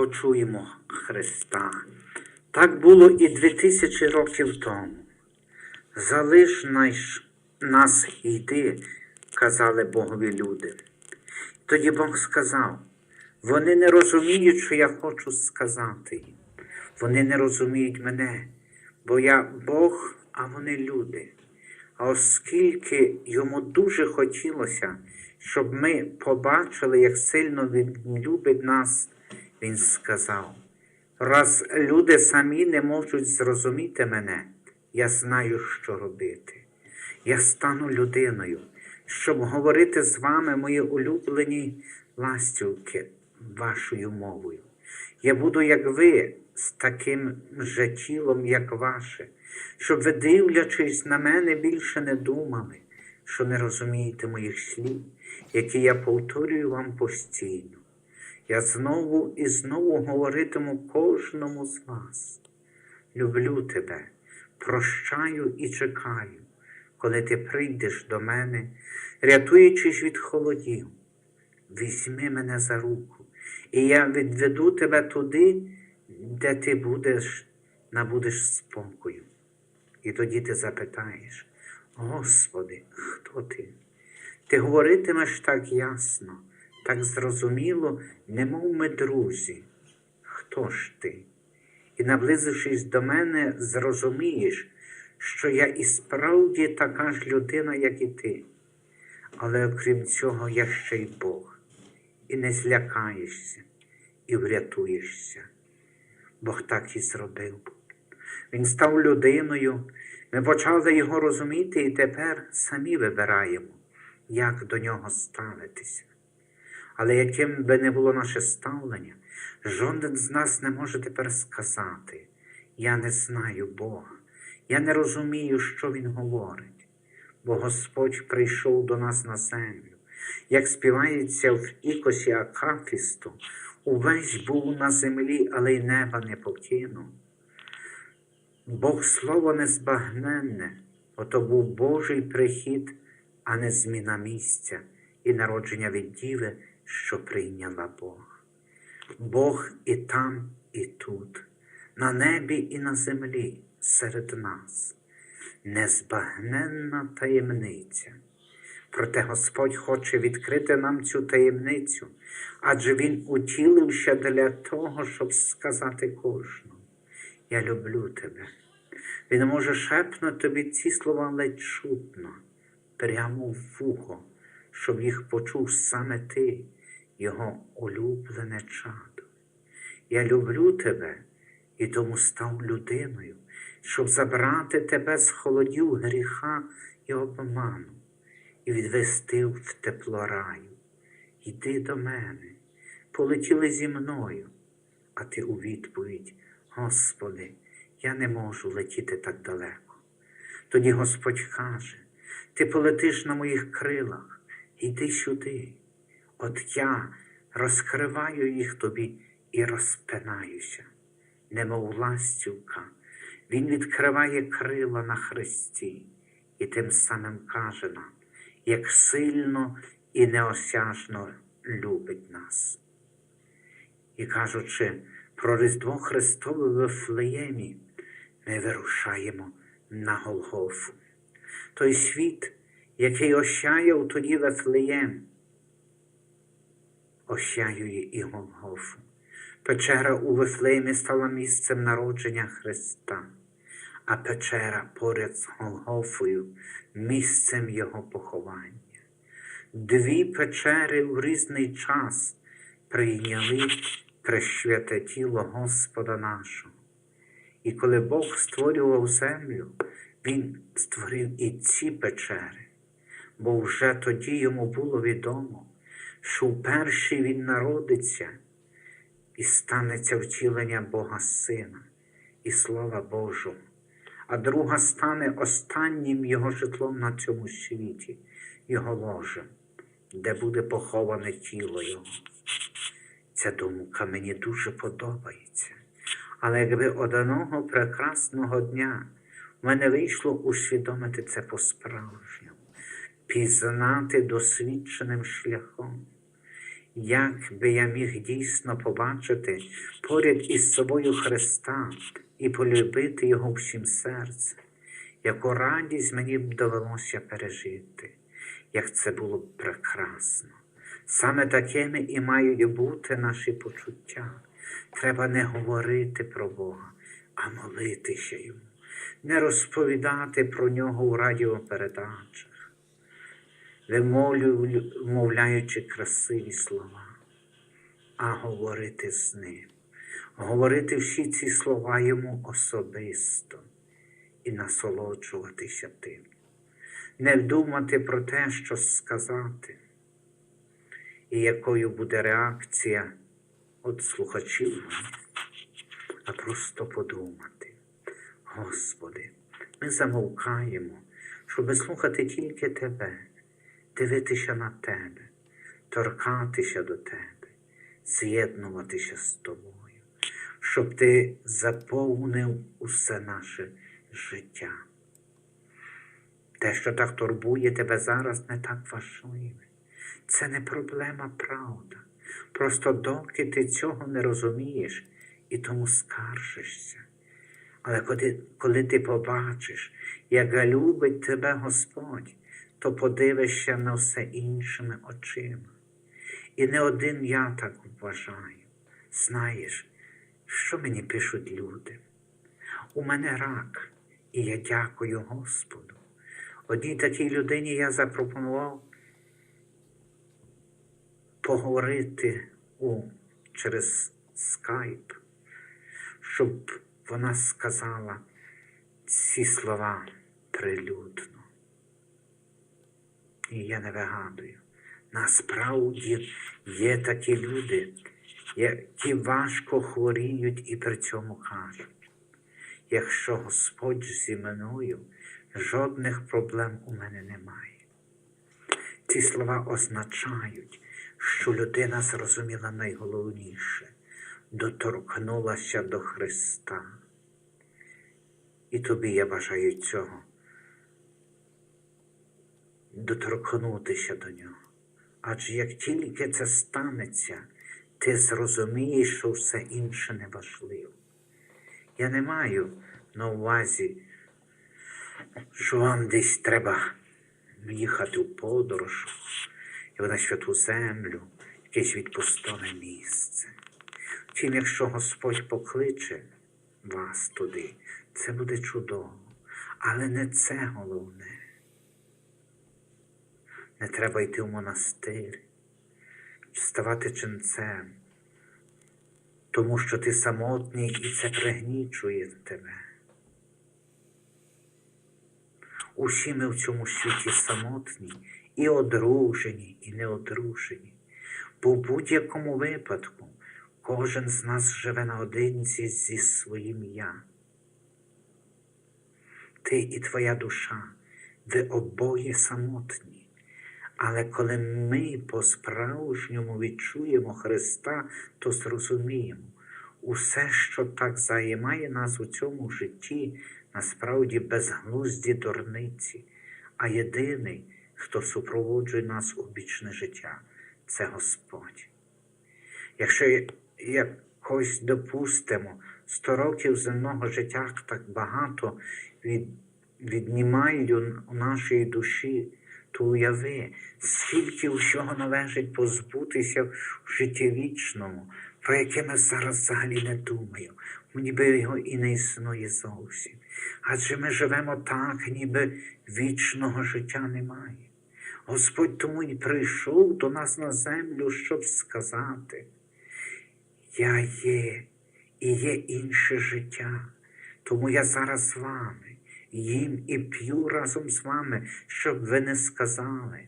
почуємо Христа. Так було і дві тисячі років тому. Залиш нас йди, казали Богові люди. Тоді Бог сказав, вони не розуміють, що я хочу сказати їм. Вони не розуміють мене, бо я Бог, а вони люди. А оскільки йому дуже хотілося, щоб ми побачили, як сильно він любить нас, він сказав: раз люди самі не можуть зрозуміти мене, я знаю, що робити. Я стану людиною, щоб говорити з вами, мої улюблені ластівки, вашою мовою. Я буду, як ви, з таким же тілом, як ваше, щоб ви, дивлячись на мене, більше не думали, що не розумієте моїх слів, які я повторюю вам постійно. Я знову і знову говоритиму кожному з вас. Люблю тебе, прощаю і чекаю, коли ти прийдеш до мене, рятуючись від холодів. Візьми мене за руку, і я відведу тебе туди, де ти будеш, набудеш спокою. І тоді ти запитаєш, Господи, хто ти? Ти говоритимеш так ясно, так зрозуміло, немов ми друзі. Хто ж ти? І, наблизившись до мене, зрозумієш, що я і справді така ж людина, як і ти. Але окрім цього, я ще й Бог, і не злякаєшся, і врятуєшся. Бог так і зробив. Він став людиною, ми почали його розуміти і тепер самі вибираємо, як до нього ставитися. Але яким би не було наше ставлення, жоден з нас не може тепер сказати, я не знаю Бога, я не розумію, що Він говорить, бо Господь прийшов до нас на землю, як співається в ікосі Акафісту, увесь був на землі, але й неба не покинув. Бог слово незбагненне, ото був Божий прихід, а не зміна місця і народження від діви, що прийняла Бог. Бог і там, і тут, на небі і на землі, серед нас, незбагненна таємниця. Проте Господь хоче відкрити нам цю таємницю, адже Він утілився для того, щоб сказати кожному. Я люблю тебе. Він може шепнути тобі ці слова ледь чутно, прямо в вухо, щоб їх почув саме ти, його улюблене чадо. Я люблю тебе і тому став людиною, щоб забрати тебе з холодів гріха і обману і відвести в тепло раю. Йди до мене, полетіли зі мною, а ти у відповідь, Господи, я не можу летіти так далеко. Тоді Господь каже, ти полетиш на моїх крилах, йди сюди. От я розкриваю їх тобі і розпинаюся, немов ластівка. Він відкриває крила на хресті і тим самим каже нам, як сильно і неосяжно любить нас. І кажучи про Різдво Христове в Вифлеємі, ми вирушаємо на Голгофу. Той світ, який ощаяв тоді Вифлеєм, ощаює і Голгофу. Печера у Вифлеємі стала місцем народження Христа, а печера поряд з Голгофою місцем Його поховання. Дві печери в різний час прийняли пресвяте тіло Господа нашого. І коли Бог створював землю, Він створив і ці печери, бо вже тоді йому було відомо, що вперше він народиться і станеться втілення Бога Сина і Слова Божого, а друга стане останнім його житлом на цьому світі, його ложем, де буде поховане тіло Його. Ця думка мені дуже подобається. Але якби одного прекрасного дня мене вийшло усвідомити це по-справжньому, пізнати досвідченим шляхом, як би я міг дійсно побачити поряд із собою Христа і полюбити Його всім серцем, яку радість мені б довелося пережити, як це було б прекрасно. Саме такими і мають бути наші почуття. Треба не говорити про Бога, а молитися йому, не розповідати про нього у радіопередачах, вмовляючи красиві слова, а говорити з ним, говорити всі ці слова йому особисто. І насолоджуватися тим, не думати про те, що сказати, і якою буде реакція від слухачів, а просто подумати. Господи, ми замовкаємо, щоб слухати тільки Тебе, дивитися на Тебе, торкатися до Тебе, з'єднуватися з Тобою, щоб Ти заповнив усе наше життя. Те, що так турбує тебе зараз, не так важливе. Це не проблема, правда. Просто доки ти цього не розумієш і тому скаржишся. Але коли, коли ти побачиш, як любить тебе Господь, то подивишся на все іншими очима. І не один я так вважаю. Знаєш, що мені пишуть люди? У мене рак, і я дякую Господу. Одній такій людині я запропонував поговорити у, через скайп, щоб вона сказала ці слова прилюдно. І я не вигадую. Насправді є такі люди, які важко хворіють і при цьому кажуть. Якщо Господь зі мною, жодних проблем у мене немає. Ці слова означають, що людина зрозуміла найголовніше, доторкнулася до Христа. І тобі я бажаю цього доторкнутися до нього. Адже як тільки це станеться, ти зрозумієш, що все інше не важливо. Я не маю на увазі, що вам десь треба їхати у подорож, і на святу землю, якесь відпустове місце. Втім, якщо Господь покличе вас туди, це буде чудово. Але не це головне. Не треба йти в монастир, ставати ченцем, тому що ти самотній і це пригнічує тебе. Усі ми в цьому світі самотні, і одружені, і неодружені. Бо в будь-якому випадку кожен з нас живе наодинці зі своїм я. Ти і твоя душа, ви обоє самотні. Але коли ми по-справжньому відчуємо Христа, то зрозуміємо, усе, що так займає нас у цьому житті, насправді безглузді дурниці, а єдиний, хто супроводжує нас у вічне життя, це Господь. Якщо якось допустимо, сто років земного життя так багато від, віднімають у нашої душі, то уяви, скільки усього належить позбутися в житті вічному, про яке ми зараз взагалі не думаємо, ніби його і не існує зовсім. Адже ми живемо так, ніби вічного життя немає. Господь тому й прийшов до нас на землю, щоб сказати, я є і є інше життя, тому я зараз з вами, їм і п'ю разом з вами, щоб ви не сказали,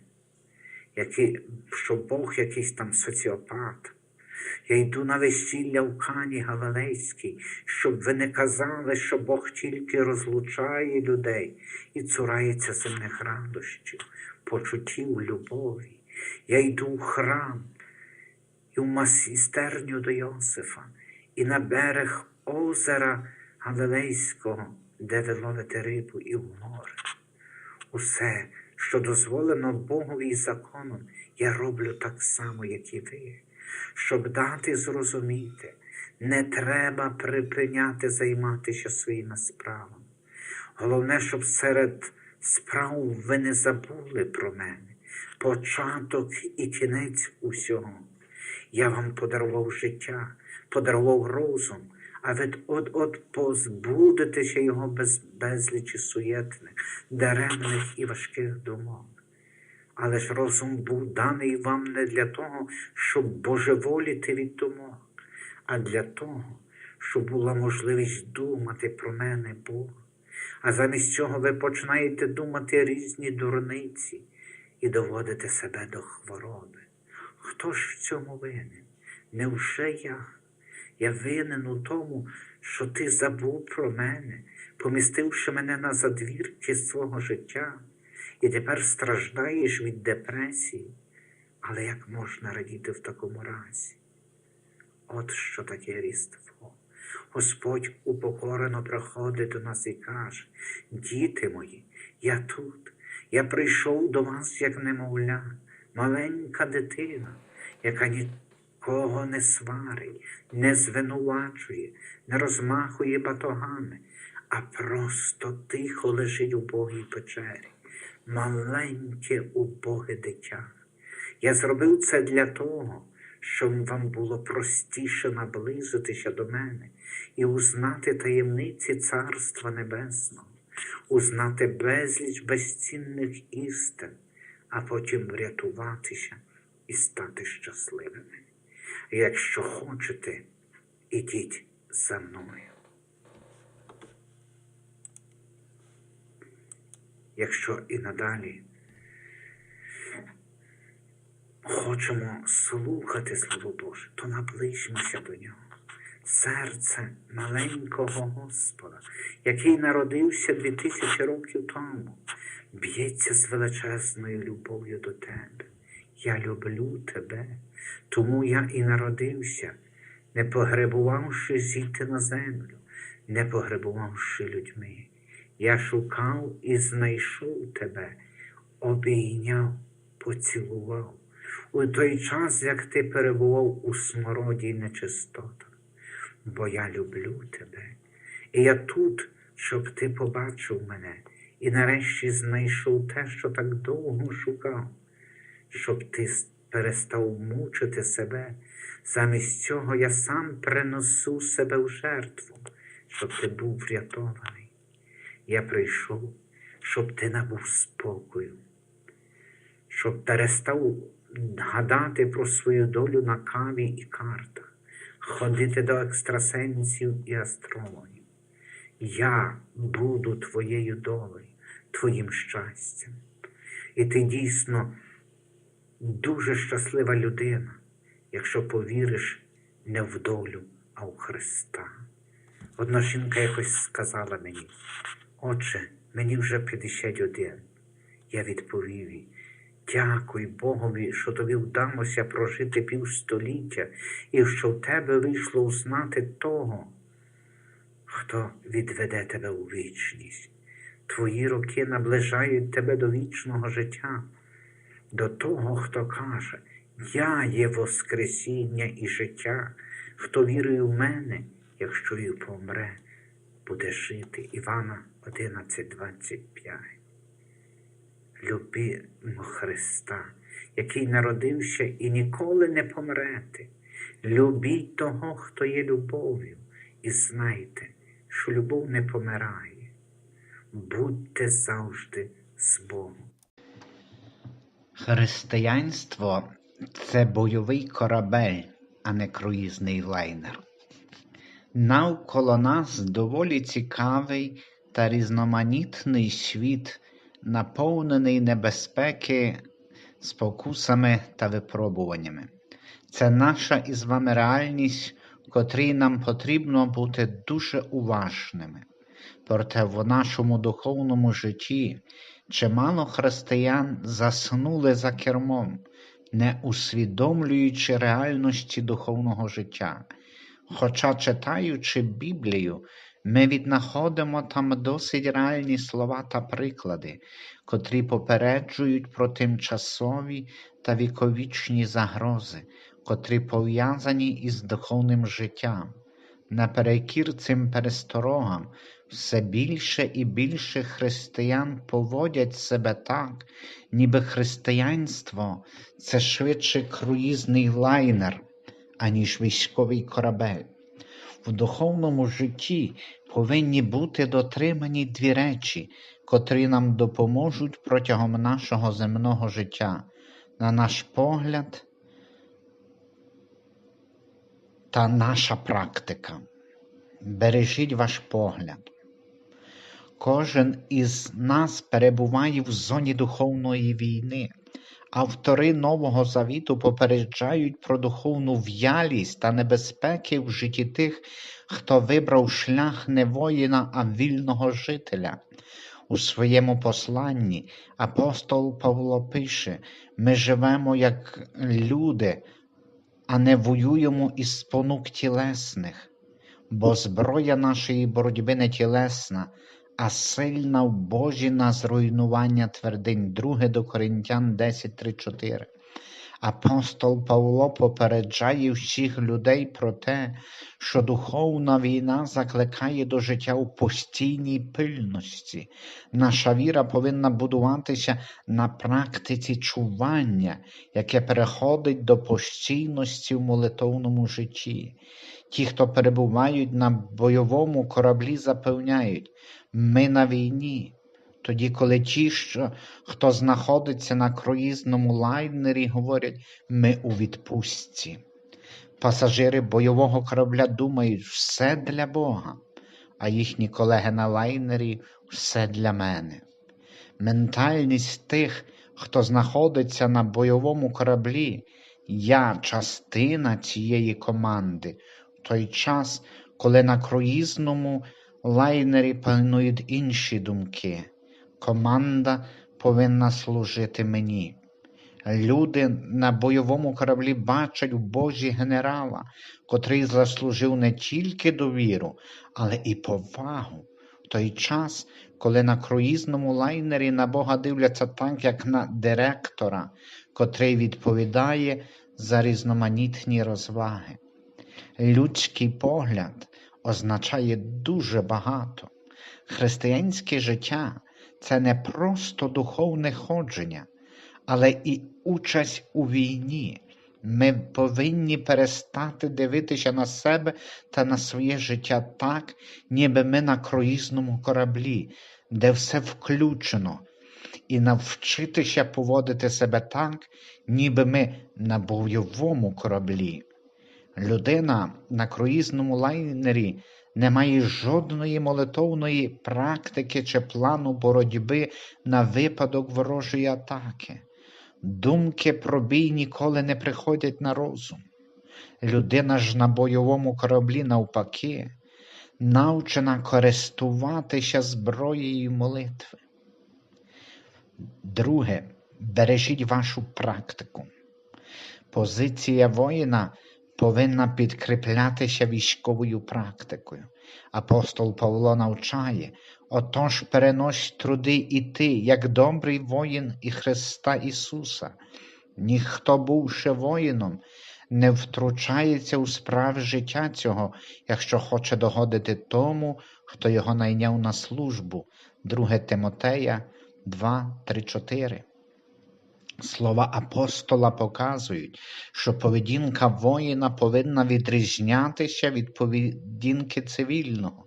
які, що Бог якийсь там соціопат. Я йду на весілля в Кані Галилейській, щоб ви не казали, що Бог тільки розлучає людей і цурається земних радощів, почуттів, любові. Я йду в храм і в масістерню до Йосифа, і на берег озера Галилейського, де ви ловите рибу і в море. Усе, що дозволено Богові і законом, я роблю так само, як і ви, щоб дати зрозуміти, не треба припиняти займатися своїми справами. Головне, щоб серед справ ви не забули про мене, початок і кінець усього. Я вам подарував життя, подарував розум, а ви от-от позбудетеся його без безлічі суєтних, даремних і важких думок. Але ж розум був даний вам не для того, щоб божеволіти від думок, а для того, щоб була можливість думати про мене Бог. А замість цього ви починаєте думати різні дурниці і доводите себе до хвороби. Хто ж в цьому винен? Невже я? Я винен у тому, що ти забув про мене, помістивши мене на задвірки свого життя, і тепер страждаєш від депресії. Але як можна радіти в такому разі? От що таке різдво. Господь упокорено приходить до нас і каже, діти мої, я тут, я прийшов до вас як немовля, маленька дитина, яка нікого не сварить, не звинувачує, не розмахує батогами, а просто тихо лежить у Богій печері, маленьке убоге дитя. Я зробив це для того, щоб вам було простіше наблизитися до мене і узнати таємниці Царства Небесного, узнати безліч безцінних істин, а потім врятуватися і стати щасливими. Якщо хочете, ідіть за мною. Якщо і надалі хочемо слухати Слово Боже, то наближмося до Нього. Серце маленького Господа, який народився дві тисячі років тому, б'ється з величезною любов'ю до тебе. Я люблю тебе, тому я і народився, не погребувавши зійти на землю, не погребувавши людьми. Я шукав і знайшов тебе, обійняв, поцілував. У той час, як ти перебував у смороді й нечистотах, бо я люблю тебе, і я тут, щоб ти побачив мене і нарешті знайшов те, що так довго шукав, щоб ти перестав мучити себе. Замість цього я сам приносу себе в жертву, щоб ти був врятований. Я прийшов, щоб ти набув спокою, щоб перестав гадати про свою долю на каві і картах, ходити до екстрасенсів і астрологів. Я буду твоєю долею, твоїм щастям. І ти дійсно дуже щаслива людина, якщо повіриш не в долю, а в Христа. Одна жінка якось сказала мені, Отче, мені вже 51. Я відповів їй, дякуй Богові, що тобі вдалося прожити півстоліття і що в тебе вийшло узнати того, хто відведе тебе у вічність. Твої роки наближають тебе до вічного життя, до того, хто каже, Я є Воскресіння і життя, хто вірує в мене, якщо й помре, буде жити. Івана 11.25. Любімо Христа, який народився і ніколи не помрете. Любіть того, хто є любов'ю, і знайте, що любов не помирає. Будьте завжди з Богом. Християнство це бойовий корабель, а не круїзний лайнер. Навколо нас доволі цікавий та різноманітний світ, наповнений небезпеки, спокусами та випробуваннями. Це наша із вами реальність, котрій нам потрібно бути дуже уважними. Проте в нашому духовному житті чимало християн заснули за кермом, не усвідомлюючи реальності духовного життя. Хоча, читаючи Біблію, Ми віднаходимо там досить реальні слова та приклади, котрі попереджують про тимчасові та віковічні загрози, котрі пов'язані із духовним життям. Наперекір цим пересторогам все більше і більше християн поводять себе так, ніби християнство це швидше круїзний лайнер, аніж військовий корабель. В духовному житті повинні бути дотримані дві речі, котрі нам допоможуть протягом нашого земного життя, на наш погляд та наша практика. Бережіть ваш погляд. Кожен із нас перебуває в зоні духовної війни. Автори Нового Завіту попереджають про духовну в'ялість та небезпеки в житті тих, хто вибрав шлях не воїна, а вільного жителя. У своєму посланні апостол Павло пише: ми живемо як люди, а не воюємо із спонук тілесних, бо зброя нашої боротьби не тілесна, а сильна в Божі на зруйнування твердинь. 2 до Коринтян 10.3.4. Апостол Павло попереджає всіх людей про те, що духовна війна закликає до життя у постійній пильності. Наша віра повинна будуватися на практиці чування, яке переходить до постійності в молитовному житті. Ті, хто перебувають на бойовому кораблі, запевняють, ми на війні. Тоді, коли ті, що, хто знаходиться на круїзному лайнері, говорять, ми у відпустці. Пасажири бойового корабля думають, все для Бога, а їхні колеги на лайнері все для мене. Ментальність тих, хто знаходиться на бойовому кораблі, я частина цієї команди, в той час, коли на круїзному лайнері панують інші думки. Команда повинна служити мені. Люди на бойовому кораблі бачать в Божі генерала, котрий заслужив не тільки довіру, але і повагу. В той час, коли на круїзному лайнері на Бога дивляться так, як на директора, котрий відповідає за різноманітні розваги. Людський погляд означає дуже багато. Християнське життя це не просто духовне ходження, але і участь у війні. Ми повинні перестати дивитися на себе та на своє життя так, ніби ми на круїзному кораблі, де все включено, і навчитися поводити себе так, ніби ми на бойовому кораблі. Людина на круїзному лайнері не має жодної молитовної практики чи плану боротьби на випадок ворожої атаки. Думки про бій ніколи не приходять на розум. Людина ж на бойовому кораблі, навпаки, навчена користуватися зброєю молитви. Друге, бережіть вашу практику. Позиція воїна повинна підкріплятися військовою практикою. Апостол Павло навчає, отож перенось труди і ти, як добрий воїн і Христа Ісуса. Ніхто, бувши воїном, не втручається у справи життя цього, якщо хоче догодити тому, хто його найняв на службу. 2 Тимотея 2, 3, 4. Слова апостола показують, що поведінка воїна повинна відрізнятися від поведінки цивільного.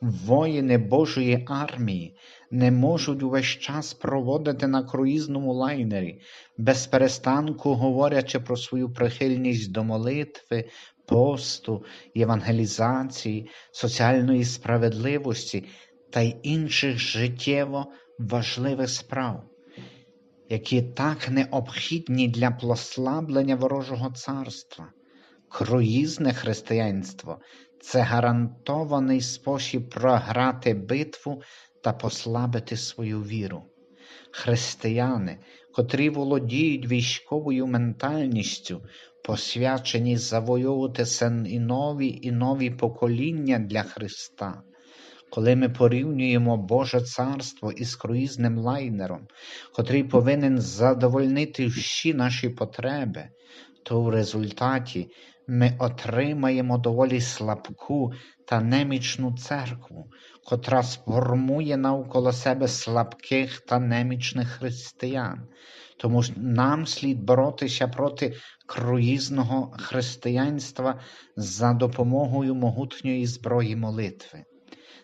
Воїни Божої армії не можуть увесь час проводити на круїзному лайнері, без перестанку говорячи про свою прихильність до молитви, посту, євангелізації, соціальної справедливості та й інших життєво важливих справ які так необхідні для послаблення ворожого царства. Круїзне християнство це гарантований спосіб програти битву та послабити свою віру. Християни, котрі володіють військовою ментальністю, посвячені завоювати і нові і нові покоління для Христа. Коли ми порівнюємо Боже царство із круїзним лайнером, котрий повинен задовольнити всі наші потреби, то в результаті ми отримаємо доволі слабку та немічну церкву, котра сформує навколо себе слабких та немічних християн. Тому нам слід боротися проти круїзного християнства за допомогою могутньої зброї молитви.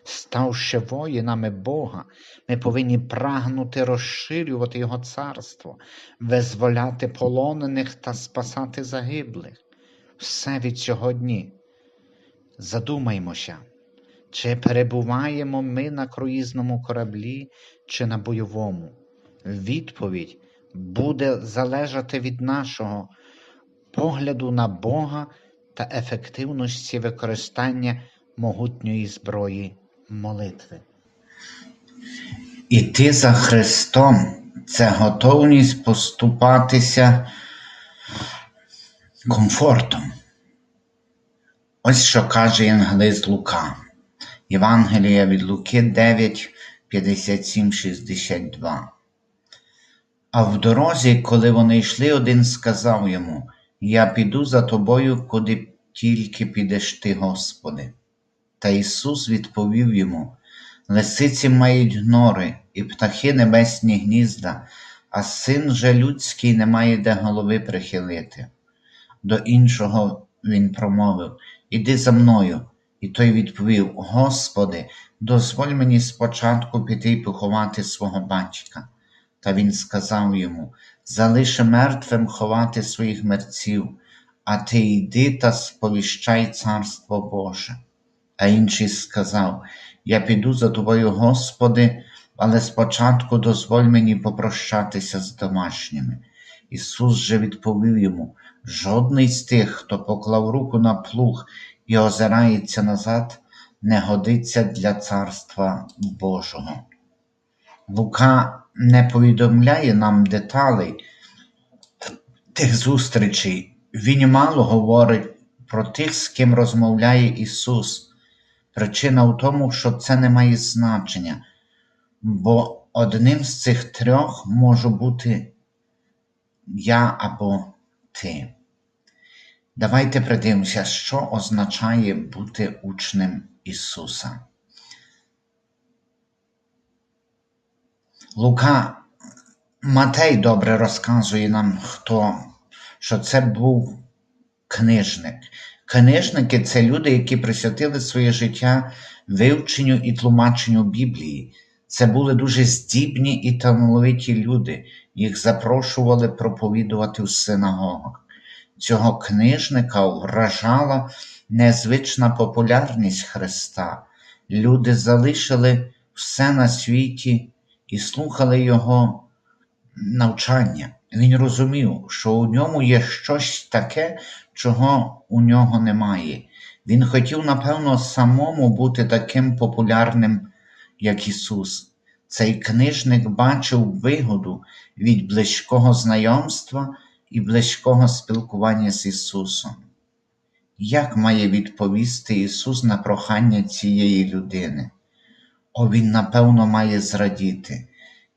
Ставши воїнами Бога, ми повинні прагнути розширювати Його царство, визволяти полонених та спасати загиблих. Все від сьогодні. Задумаймося, чи перебуваємо ми на круїзному кораблі, чи на бойовому. Відповідь буде залежати від нашого погляду на Бога та ефективності використання могутньої зброї молитви. Іти за Христом це готовність поступатися комфортом. Ось що каже Євангелист Лука. Євангелія від Луки 9, 57, 62. А в дорозі, коли вони йшли, один сказав йому: Я піду за тобою, куди тільки підеш ти, Господи. Та Ісус відповів йому: Лисиці мають нори, і птахи небесні гнізда, а син же людський не має де голови прихилити. До іншого він промовив: Іди за мною. І той відповів: Господи, дозволь мені спочатку піти й поховати свого батька. Та він сказав йому: Залиши мертвим ховати своїх мерців, а ти йди та сповіщай царство Боже. А інший сказав: Я піду за тобою, Господи, але спочатку дозволь мені попрощатися з домашніми. Ісус же відповів йому: Жодний з тих, хто поклав руку на плуг і озирається назад, не годиться для Царства Божого. Лука не повідомляє нам деталей тих зустрічей. Він мало говорить про тих, з ким розмовляє Ісус. Причина в тому, що це не має значення, бо одним з цих трьох можу бути я або ти. Давайте придивимося, що означає бути учнем Ісуса. Лука Матей добре розказує нам, хто, що це був книжник. Книжники це люди, які присвятили своє життя вивченню і тлумаченню Біблії. Це були дуже здібні і талановиті люди. Їх запрошували проповідувати в синагогах. Цього книжника вражала незвична популярність Христа. Люди залишили все на світі і слухали Його навчання. Він розумів, що у ньому є щось таке, чого у нього немає. Він хотів, напевно, самому бути таким популярним, як Ісус. Цей книжник бачив вигоду від близького знайомства і близького спілкування з Ісусом. Як має відповісти Ісус на прохання цієї людини? О, Він, напевно, має зрадіти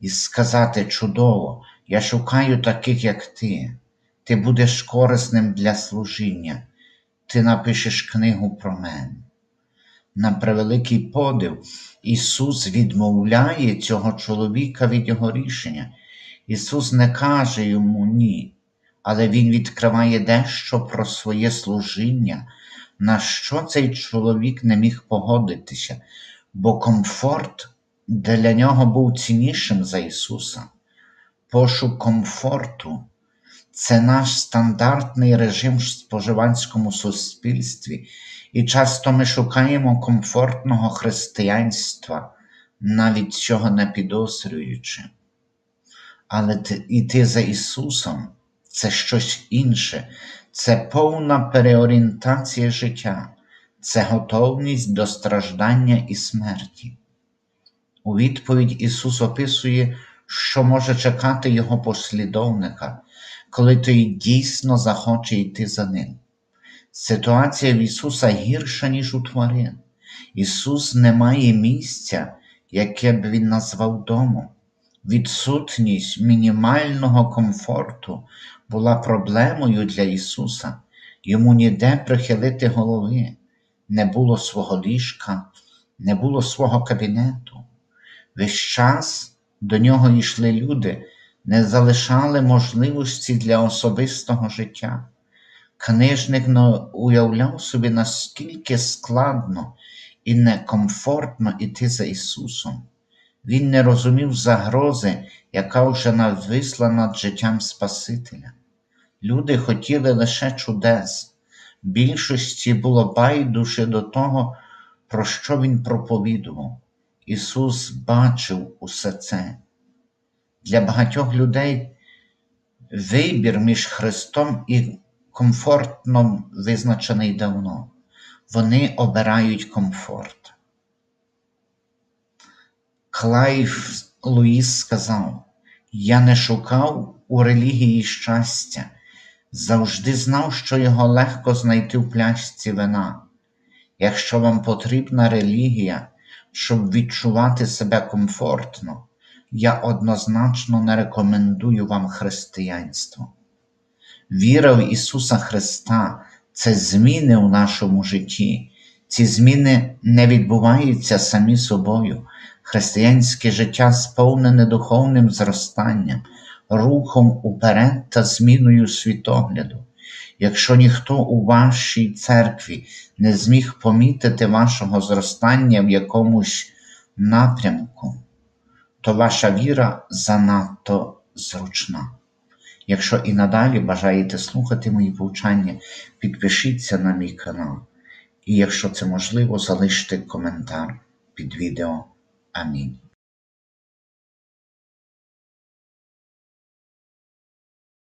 і сказати чудово, я шукаю таких, як ти. Ти будеш корисним для служіння, ти напишеш книгу про мене. На превеликий подив, Ісус відмовляє цього чоловіка від його рішення. Ісус не каже йому ні, але Він відкриває дещо про своє служіння, на що цей чоловік не міг погодитися, бо комфорт для нього був ціннішим за Ісуса. Пошук комфорту це наш стандартний режим в споживанському суспільстві, і часто ми шукаємо комфортного християнства, навіть цього не підозрюючи. Але йти за Ісусом це щось інше, це повна переорієнтація життя, це готовність до страждання і смерті. У відповідь Ісус описує, що може чекати Його послідовника, той дійсно захоче йти за ним. Ситуація в Ісуса гірша, ніж у тварин. Ісус не має місця, яке б Він назвав домом. Відсутність мінімального комфорту була проблемою для Ісуса. Йому ніде прихилити голови, не було свого ліжка, не було свого кабінету. Весь час до нього йшли люди, не залишали можливості для особистого життя. Книжник не уявляв собі, наскільки складно і некомфортно іти за Ісусом. Він не розумів загрози, яка вже нависла над життям Спасителя. Люди хотіли лише чудес. Більшості було байдуже до того, про що він проповідував. Ісус бачив усе це. Для багатьох людей вибір між Христом і комфортом визначений давно. Вони обирають комфорт. Клайв Луїс сказав: Я не шукав у релігії щастя, завжди знав, що його легко знайти в пляшці вина. Якщо вам потрібна релігія, щоб відчувати себе комфортно, я однозначно не рекомендую вам християнство. Віра в Ісуса Христа це зміни у нашому житті. Ці зміни не відбуваються самі собою. Християнське життя сповнене духовним зростанням, рухом уперед та зміною світогляду. Якщо ніхто у вашій церкві не зміг помітити вашого зростання в якомусь напрямку, то ваша віра занадто зручна. Якщо і надалі бажаєте слухати мої повчання, підпишіться на мій канал. І якщо це можливо, залиште коментар під відео. Амінь.